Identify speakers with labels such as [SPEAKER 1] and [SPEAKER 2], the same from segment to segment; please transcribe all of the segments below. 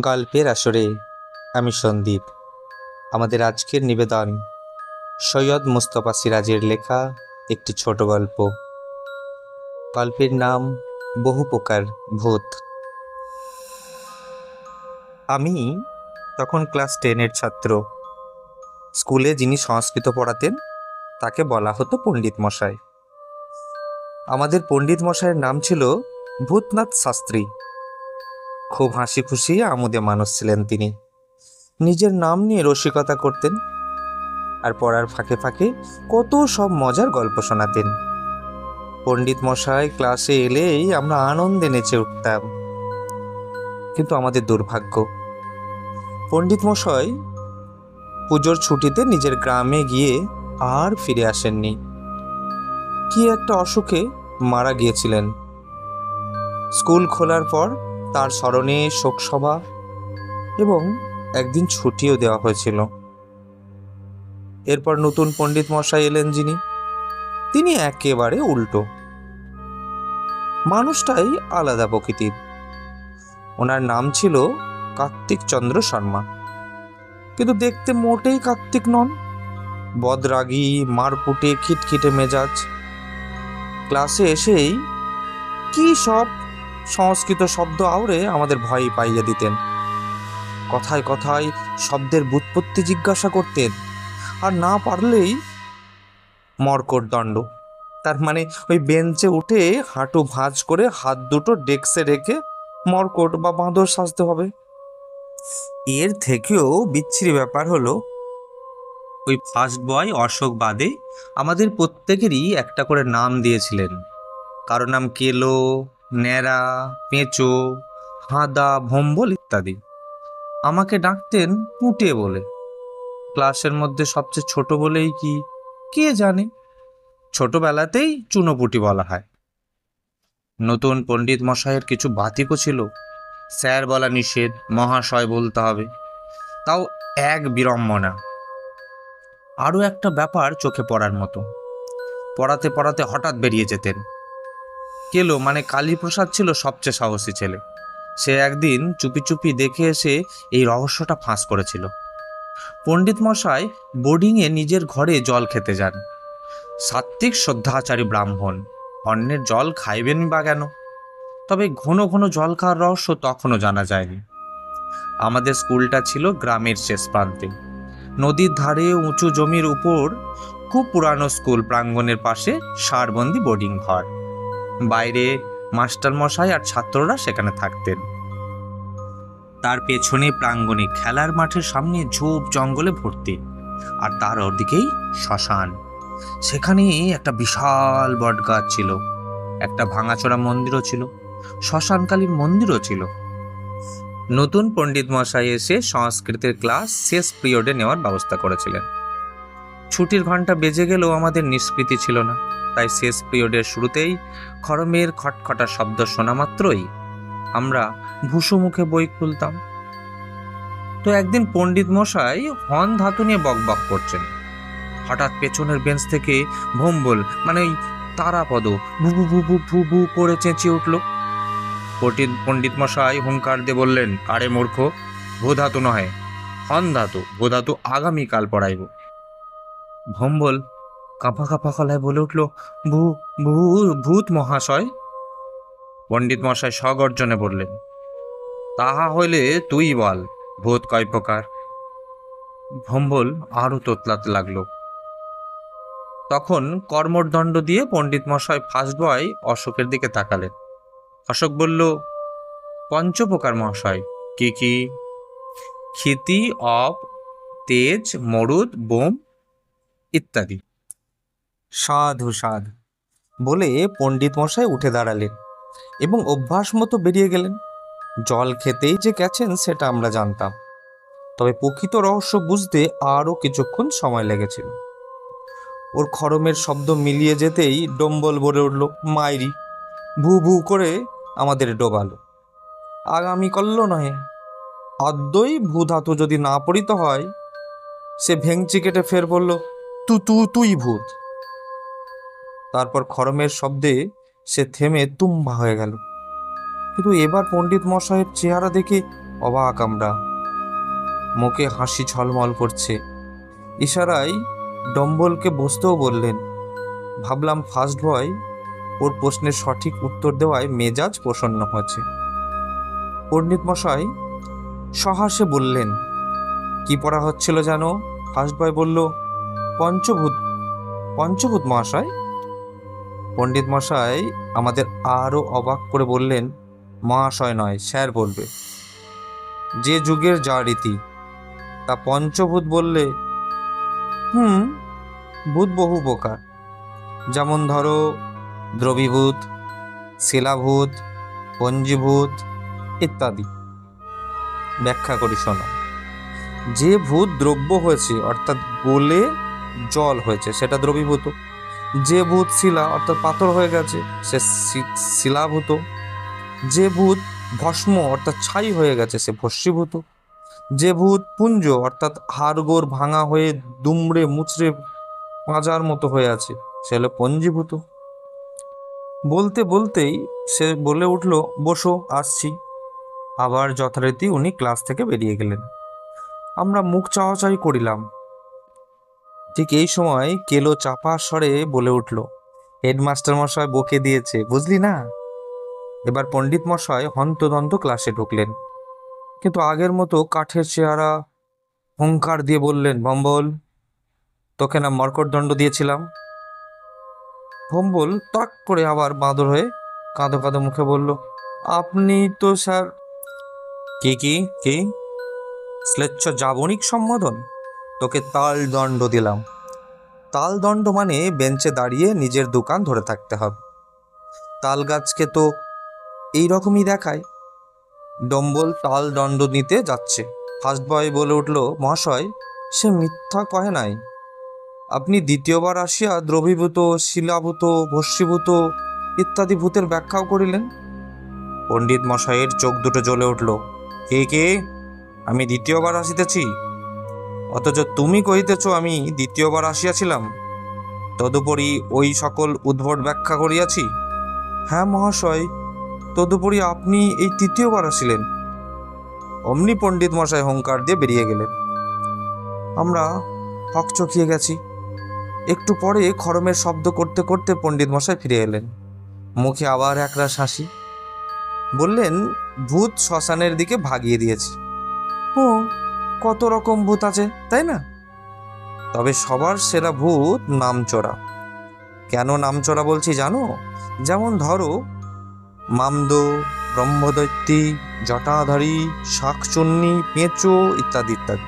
[SPEAKER 1] গল্পের আসরে আমি সন্দীপ। আমাদের আজকের নিবেদন সৈয়দ মুস্তফা সিরাজের লেখা একটি ছোট গল্প। গল্পের নাম বহু প্রকার ভূত। আমি তখন ক্লাস টেনের ছাত্র। স্কুলে যিনি সংস্কৃত পড়াতেন, তাকে বলা হতো পণ্ডিত মশাই। আমাদের পণ্ডিত মশাইয়ের নাম ছিল ভূতনাথ শাস্ত্রী। খুব হাসি খুশি আমোদে মানুষ ছিলেন তিনি। নিজের নাম নিয়ে রসিকতা করতেন আর পড়ার ফাঁকে ফাঁকে কত সব মজার গল্প শোনাতেন। পণ্ডিত মশাই ক্লাসে এলেই আমরা আনন্দে নেচে উঠতাম। কিন্তু আমাদের দুর্ভাগ্য। পণ্ডিত মশাই পুজোর ছুটিতে নিজের গ্রামে গিয়ে আর ফিরে আসেননি। কি একটা অসুখে মারা গিয়েছিলেন। স্কুল খোলার পর তার স্মরণে শোকসভা এবং একদিন ছুটিও দেওয়া হয়েছিল। এরপর নতুন পণ্ডিত মশাই এলেন যিনি। তিনি একেবারে উল্টো। মানুষটাই আলাদা প্রকৃতির। ওনার নাম ছিল কার্তিক চন্দ্র শর্মা। কিন্তু দেখতে মোটেই কার্তিক নন। বদরাগী, মারপুটে খিটখিটে মেজাজ। ক্লাসে এসেই কি সব সংস্কৃত শব্দ আউড়ে আমাদের ভয় পাইয়ে দিতেন। কথায় কথায় শব্দের বুৎপত্তি জিজ্ঞাসা করতেন, আর না পারলেই মরকট দণ্ড। তার মানে ওই বেঞ্চে উঠে হাঁটু ভাঁজ করে হাত দুটো ডেস্কে রেখে মরকট বা বাঁদর সাজতে হবে। এর থেকেও বিচ্ছিরি ব্যাপার হলো, ওই ফার্স্ট বয় অশোক বাদে আমাদের প্রত্যেকেরই একটা করে নাম দিয়েছিলেন। কারও নাম কেলো ন্যাড়া, পেঁচো, হাঁদা, ভম্বল ইত্যাদি। আমাকে ডাকতেন পুঁটে বলে। ক্লাসের মধ্যে সবচেয়ে ছোট বলেই কি, কে জানে? ছোটবেলাতেই চুনোপুটি বলা হয়। নতুন পণ্ডিত মশাইয়ের কিছু বাতিকও ছিল। স্যার বলা নিষেধ, মহাশয় বলতে হবে। তাও এক বিড়ম্বনা। আরও একটা ব্যাপার চোখে পড়ার মতো। পড়াতে পড়াতে হঠাৎ বেরিয়ে যেতেন। কেলো মানে কালীপ্রসাদ ছিল সবচেয়ে সাহসী ছেলে। সে একদিন চুপি চুপি দেখে এসে এই রহস্যটা ফাঁস করেছিল। পণ্ডিত মশাই বোর্ডিংয়ে নিজের ঘরে জল খেতে যান। সাত্ত্বিক শ্রদ্ধাচারী ব্রাহ্মণ অন্যের জল খাইবেন বা কেন? তবে ঘন ঘন জল খাওয়ার রহস্য তখনও জানা যায়নি। আমাদের স্কুলটা ছিল গ্রামের শেষ প্রান্তে। নদীর ধারে উঁচু জমির উপর খুব পুরানো স্কুল প্রাঙ্গণের পাশে সারবন্দি বোর্ডিং ঘর। বাইরে মাস্টার মশাই আর ছাত্ররা সেখানে থাকতেন। তার পেছনে প্রাঙ্গণে খেলার মাঠের সামনে ঝোপ জঙ্গলে ভর্তি, আর তার ওদিকেই শ্মশান। সেখানে একটা বিশাল বট গাছ ছিল, একটা ভাঙাচোরা মন্দিরও ছিল শ্মশানকালীর মন্দিরও ছিল। নতুন পণ্ডিত মশাই এসে সংস্কৃতের ক্লাস শেষ পিরিয়ডে নেওয়ার ব্যবস্থা করেছিলেন। ছুটির ঘণ্টা বেজে গেলেও আমাদের নিষ্কৃতি ছিল না। তাই শেষ পিরিয়ডের শুরুতেই খরমের খটখটা শব্দ শোনা মাত্রই আমরা ভুসু মুখে বই খুলতাম। তো একদিন পণ্ডিত মশাই হন ধাতু নিয়ে বকবক করছেন। হঠাৎ পেছনের বেঞ্চ থেকে ভোম্বল মানে ওই তারাপদ, ভু ভু ভু ভু ভু ভু করে চেঁচিয়ে উঠল। পণ্ডিত পণ্ডিত মশাই হুঙ্কার দিয়ে বললেন, আরে মূর্খ ভূ ধাতু নহে, হন ধাতু ভূ ধাতু আগামীকাল পড়াইব। ভম্বল কাঁপা কাঁপা গলায় বলে উঠল, ভূ ভূ, ভূত মহাশয়? পণ্ডিত মশাই সগর্জনে বললেন, তাহা হইলে তুই বল, ভূত কয় প্রকার? ভম্বল আরও তোতলাতে লাগল। তখন কর্মদণ্ড দিয়ে পণ্ডিত মশাই ফার্স্ট বয় অশোকের দিকে তাকালেন। অশোক বলল, পঞ্চপ্রকার মহাশয়, কি কি? ক্ষিতি, অপ, তেজ, মরুদ, বোম ইত্যাদি। সাধু, সাধ বলে পণ্ডিত মশাই উঠে দাঁড়ালেন এবং অভ্যাস মতো বেরিয়ে গেলেন। জল খেতেই যে গেছেন সেটা আমরা জানতাম। তবে প্রকৃত রহস্য বুঝতে আরও কিছুক্ষণ সময় লেগেছিল। ওর খরমের শব্দ মিলিয়ে যেতেই ডম্বল বলে উঠল, মাইরি, ভু ভু করে আমাদের ডোবালো। আগামী কল্ল নহে। অদ্যই ভূধাতু যদি না পড়িত হয়, সে ভেংচি কেটে ফের বলল তু তু, তুই ভূত। তারপর খরমের শব্দে সে থেমে তুম্বা হয়ে গেল। কিন্তু এবার পণ্ডিত মশাইয়ের চেহারা দেখে অবাক আমরা। মুখে হাসি ঝলমল করছে। ইশারায় ডম্বলকে বসতেও বললেন, ভাবলাম ফার্স্ট বয় ওর প্রশ্নের সঠিক উত্তর দেওয়ায় মেজাজ প্রসন্ন হয়েছে। পণ্ডিত মশাই সহাসে বললেন, কি পড়া হচ্ছিল জানো ফার্স্ট বয় বলল পঞ্চভূত পঞ্চভূত মহাশয়? পণ্ডিত মশাই আমাদের আরও অবাক করে বললেন, মহাশয় নয়, স্যার বলবে। যে যুগের যা রীতি, তা পঞ্চভূত বললে, হুম, ভূত বহু প্রকার। যেমন ধরো, দ্রবীভূত, শিলাভূত, পঞ্জীভূত ইত্যাদি। ব্যাখ্যা করি, শোনো। যে ভূত দ্রব্য হয়েছে, অর্থাৎ গলে জল হয়েছে, সেটা দ্রবীভূত। যে ভূত শিলা, অর্থাৎ পাথর হয়ে গেছে, সে শিলাভূত। যে ভূত ভস্ম, অর্থাৎ ছাই হয়ে গেছে, সে ভস্মীভূত। যে ভূত পুঞ্জ, অর্থাৎ হাড়গোড় ভাঙা হয়ে দুমড়ে মুচড়ে পাঁজার মতো হয়ে আছে, সে হলো পঞ্জীভূত। বলতে বলতেই সে বলে উঠল, বসো, আসছি। আবার যথারীতি উনি ক্লাস থেকে বেরিয়ে গেলেন। আমরা মুখ চাওয়াচাই করিলাম। ঠিক এই সময় কেলো চাপা স্বরে বলে উঠল হেডমাস্টার মশাই বকে দিয়েছে, বুঝলি না? এবার পণ্ডিত মশাই হন্তদন্ত ক্লাসে ঢুকলেন। কিন্তু আগের মতো কাঠের চেহারা, হুঙ্কার দিয়ে বললেন, ভম্বল, তোকে না মর্কটদণ্ড দিয়েছিলাম? ভম্বল তাক করে আবার বাঁদর হয়ে কাঁদো কাঁদো মুখে বলল, আপনি তো স্যার কি কি কি? শ্লেচ্ছ যাবনিক সম্বোধন? তোকে তাল দণ্ড দিলাম। তাল দণ্ড মানে বেঞ্চে দাঁড়িয়ে নিজের দোকান ধরে থাকতে হবে। তাল গাছকে তো এই রকমই দেখায়। ডম্বল তাল দণ্ড নিতে যাচ্ছে। ফার্স্ট বয় বলে উঠল, মহাশয়, সে মিথ্যা কহে নাই। আপনি দ্বিতীয়বার আসিয়া দ্রবীভূত, শিলাভূত, ভস্মীভূত ইত্যাদি ভূতের ব্যাখ্যাও করিলেন? পণ্ডিত মশাইয়ের চোখ দুটো জ্বলে উঠল, কে কে? আমি দ্বিতীয়বার আসিতেছি? অথচ তুমি কহিতেছ আমি দ্বিতীয়বার আসিয়াছিলাম, তদুপরি ওই সকল উদ্ভট ব্যাখ্যা করিয়াছি? হ্যাঁ মহাশয়, তদুপরি আপনি এই তৃতীয়বার আসিলেন। অমনি পণ্ডিত মশাই হুঙ্কার দিয়ে বেরিয়ে গেলেন। আমরা হকচকিয়ে গেছি। একটু পরে খরমের শব্দ করতে করতে পণ্ডিত মশাই ফিরে এলেন। মুখে আবার একরা হাসি। বললেন, ভূত শ্মশানের দিকে ভাগিয়ে দিয়েছে। ও কত রকম ভূত আছে, তাই না? তবে সবার সেরা ভূত নামচোরা। কেন নামচোরা বলছি জানো? যেমন ধরো, মামদো ব্রহ্মদৈত্যী জটাধারী, শাকচুন্নি, পেঁচো ইত্যাদি ইত্যাদি।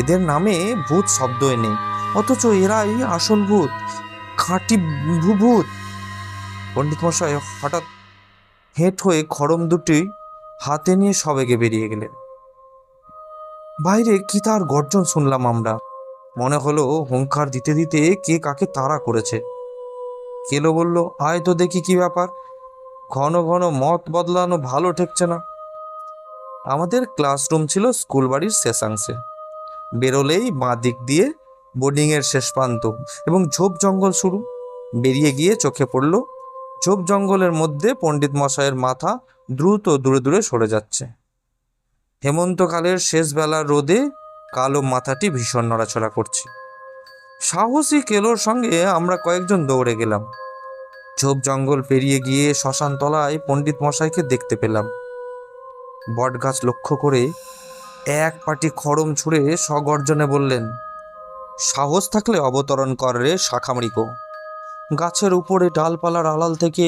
[SPEAKER 1] এদের নামে ভূত শব্দই নেই, অথচ এরাই আসল ভূত, খাঁটি ভূভূত পণ্ডিত মশাই হঠাৎ হেঁট হয়ে খড়ম দুটি হাতে নিয়ে সবেগে বেরিয়ে গেলেন। বাইরে কি তার গর্জন শুনলাম আমরা? মনে হলো হুঙ্কার দিতে দিতে কে কাকে তাড়া করেছে। কেলো বলল, আয় তো দেখি কি ব্যাপার। ঘন ঘন মত বদলানো ভালো ঠেকছে না। আমাদের ক্লাসরুম ছিল স্কুল বাড়ির শেষাংশে। বেরোলেই বাঁ দিক দিয়ে বোর্ডিংয়ের শেষ প্রান্ত এবং ঝোপ জঙ্গল শুরু। বেরিয়ে গিয়ে চোখে পড়ল, ঝোপ জঙ্গলের মধ্যে পণ্ডিত মশাইয়ের মাথা দ্রুত দূরে দূরে সরে যাচ্ছে। হেমন্তকালের শেষ বেলার রোদে কালো মাথাটি ভীষণ নড়াচড়া করছে। সাহসী কেলোর সঙ্গে আমরা কয়েকজন দৌড়ে গেলাম। ঝোপ জঙ্গল পেরিয়ে গিয়ে শ্মশান তলায় পণ্ডিত মশাইকে দেখতে পেলাম। বটগাছ লক্ষ্য করে এক পাটি খড়ম ছুঁড়ে সগর্জনে বললেন, সাহস থাকলে অবতরণ কর রে শাখামৃগ। গাছের উপরে ডালপালার আড়াল থেকে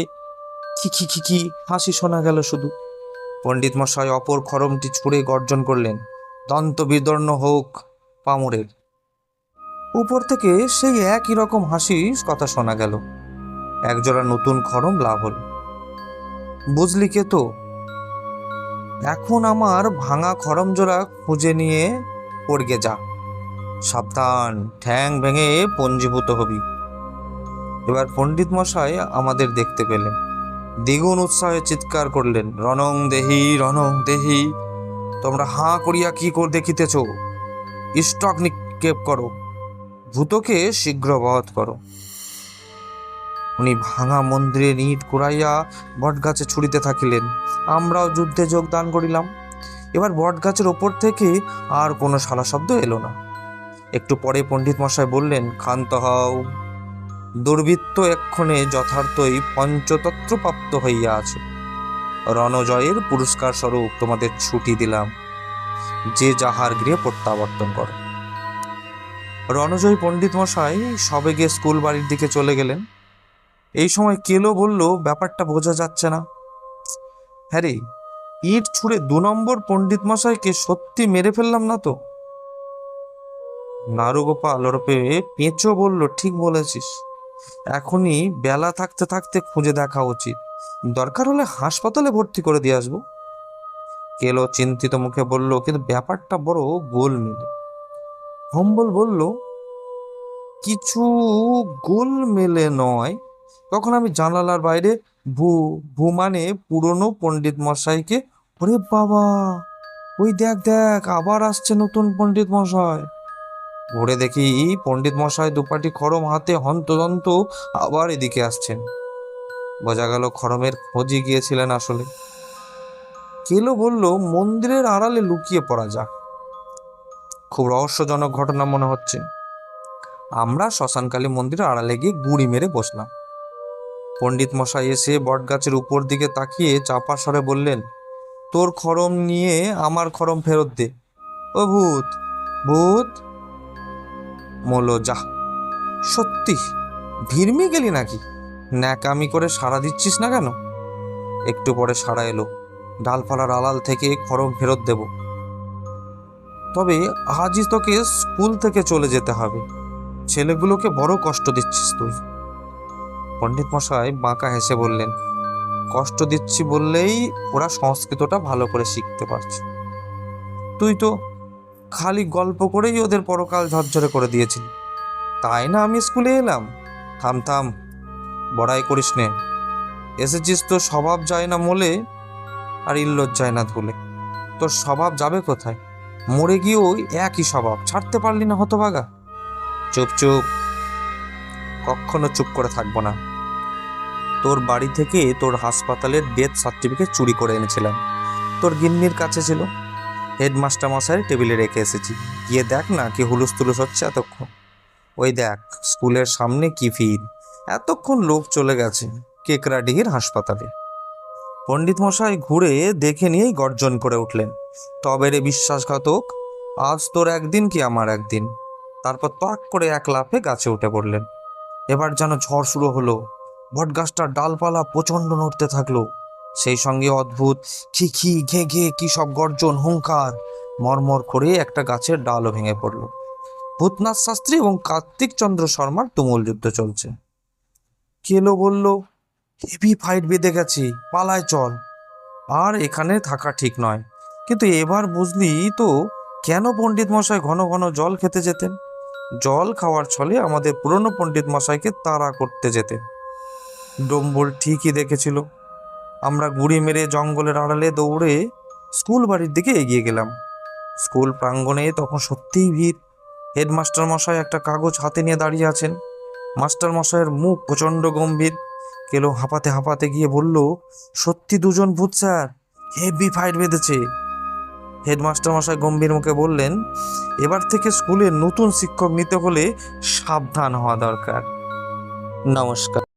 [SPEAKER 1] কি কি কি কি হাসি শোনা গেল শুধু। পণ্ডিত মশাই অপর খড়মটি ছুঁড়ে গর্জন করলেন, দন্ত বিদর্ণ হোক পামরের। উপর থেকে সেই একই রকম হাসির কথা শোনা গেল। একজোড়া নতুন খড়ম লাভ হল। বুঝলি কে তো? এখন আমার ভাঙা খড়ম জোড়া খুঁজে নিয়ে পড়গে যা। সাবধান, ঠ্যাং ভেঙে পঞ্জীভূত হবি। এবার পণ্ডিত মশাই আমাদের দেখতে পেলেন। দ্বিগুণ উৎসাহে চিৎকার করলেন, রণং দেহি রণং দেহি, তোমরা হাঁ করিয়া কি করে, দেখিতেছ? স্টক নিক্ষেপ করো, ভূতকে শীঘ্র বধ করো। উনি ভাঙা মন্দিরে ইট কুড়াইয়া বটগাছে ছুড়িতে থাকিলেন। আমরাও যুদ্ধে যোগদান করিলাম। এবার বট গাছের ওপর থেকে আর কোনো সালা শব্দ এলো না। একটু পরে পণ্ডিত মশাই বললেন, ক্ষান্ত হও। দুর্বৃত্ত এক্ষণে যথার্থই পঞ্চতত্ত্ব প্রাপ্ত হইয়া আছে। রণজয়ের পুরস্কার স্বরূপ তোমাদের ছুটি দিলাম, যে যাহার গৃহে প্রত্যাবর্তন করো। রণজয় পণ্ডিত মশাই, সবে গিয়ে স্কুল বাড়ির দিকে চলে গেলেন। এই সময় কেলো বলল, ব্যাপারটা বোঝা যাচ্ছে না। হ্যাঁ রে, ইট ছুঁড়ে দু নম্বর পণ্ডিত মশাইকে সত্যি মেরে ফেললাম না তো? নারুগোপাল ওরপে পেঁচো বলল, ঠিক বলেছিস। এখনই বেলা থাকতে থাকতে খুঁজে দেখা উচিত। দরকার হলে হাসপাতালে ভর্তি করে দিয়ে আসব। কেলো চিন্তিত মুখে বলল, কিন্তু ব্যাপারটা বড় গোল মেলে হম্বল বলল, কিছু গোল মেলে নয়। তখন আমি জানালার বাইরে, ভূ ভূ মানে পুরনো পণ্ডিত মশাইকে? ওরে বাবা! ওই দেখ দেখ, আবার আসছে নতুন পণ্ডিত মশাই। ঘুরে দেখি পণ্ডিত মশাই দুপাটি খড়ম হাতে হন্তদন্ত আবার এদিকে আসছেন। বোঝা গেল খড়মের খোঁজে গিয়েছিলেন আসলে। কেলো বলল, মন্দিরের আড়ালে লুকিয়ে পড়া যাক। খুব রহস্যজনক ঘটনা মনে হচ্ছে। আমরা শ্মশানকালী মন্দিরের আড়ালে গিয়ে গুড়ি মেরে বসলাম। পণ্ডিত মশাই এসে বটগাছের উপর দিকে তাকিয়ে চাপা স্বরে বললেন, তোর খড়ম নিয়ে আমার খরম ফেরত দে। ও ভূত ভূত মোলো, যা। সত্যি, ভিড়মি গেলি নাকি? ন্যাকামি করে সাড়া দিচ্ছিস না কেন? একটু পরে সাড়া এলো। ডালপালার আড়াল থেকে খড়ম ফেরত দেব। তবে আজই তোকে স্কুল থেকে চলে যেতে হবে। ছেলেগুলোকে বড় কষ্ট দিচ্ছিস তুই। পণ্ডিত মশাই বাঁকা হেসে বললেন, কষ্ট দিচ্ছি বললেই ওরা সংস্কৃতটা ভালো করে শিখতে পারছে। তুই তো খালি গল্প করেই ওদের পরকাল ঝরঝরে করে দিয়েছিলি। তাই না আমি স্কুলে এলাম? থাম থাম, বড়াই করিস নে। এসেছিস তো স্বভাব যায় না মোলে আর ইল্লত যায় না ধুলে। তোর স্বভাব যাবে কোথায়? মরে গিয়েও একই স্বভাব, ছাড়তে পারলি না হতভাগা। চুপ চুপ, কখনো চুপ করে থাকব না। তোর বাড়ি থেকে তোর হাসপাতালের ডেথ সার্টিফিকেট চুরি করে এনেছিলাম। তোর গিন্নির কাছে ছিল। হেডমাস্টার মশাই টেবিলে রেখে এসেছি। গিয়ে দেখ না কি হুলুস তুলুস হচ্ছে এতক্ষণ। ওই দেখ, স্কুলের সামনে কি ভিড়। এতক্ষণ লোক চলে গেছে কেকরাডিহির হাসপাতালে। পণ্ডিত মশাই ঘুরে দেখে নিয়েই গর্জন করে উঠলেন। তবে রে বিশ্বাসঘাতক, আজ তোর একদিন কি আমার একদিন? তারপর তাক করে এক লাফে গাছে উঠে পড়লেন। এবার যেন ঝড় শুরু হলো, বটগাছটার ডালপালা প্রচণ্ড নড়তে থাকল। সেই সঙ্গে অদ্ভুত খি খি ঘে ঘে, কি সব গর্জন, হুঙ্কার! মরমর করে একটা গাছের ডালও ভেঙে পড়ল। ভূতনাথ শাস্ত্রী এবং কার্তিক চন্দ্র শর্মার তুমুল যুদ্ধ চলছে। কেলো বলল, হেভি ফাইট বেঁধে গেছি, পালায় চল। আর এখানে থাকা ঠিক নয়। কিন্তু এবার বুঝলি তো, কেন পণ্ডিত মশাই ঘন ঘন জল খেতে যেতেন? জল খাওয়ার ছলে আমাদের পুরনো পণ্ডিত মশাইকে তাড়া করতে যেতেন। ডম্বল ঠিকই দেখেছিল। আমরা গুড়ি মেরে জঙ্গলের আড়ালে দৌড়ে স্কুল বাড়ির দিকে এগিয়ে গেলাম। স্কুল প্রাঙ্গণে তখন সত্যিই ভিড়। হেডমাস্টার মশাই একটা কাগজ হাতে নিয়ে দাঁড়িয়ে আছেন। মাস্টার মশাইয়ের মুখ প্রচণ্ড গম্ভীর। কেলো হাঁপাতে হাঁপাতে গিয়ে বলল, সত্যি দুজন ভূত, স্যার। হেভি ফাইট বেঁধেছে। হেডমাস্টার মশাই গম্ভীর মুখে বললেন, এবার থেকে স্কুলে নতুন শিক্ষক নিতে হলে সাবধান হওয়া দরকার। নমস্কার।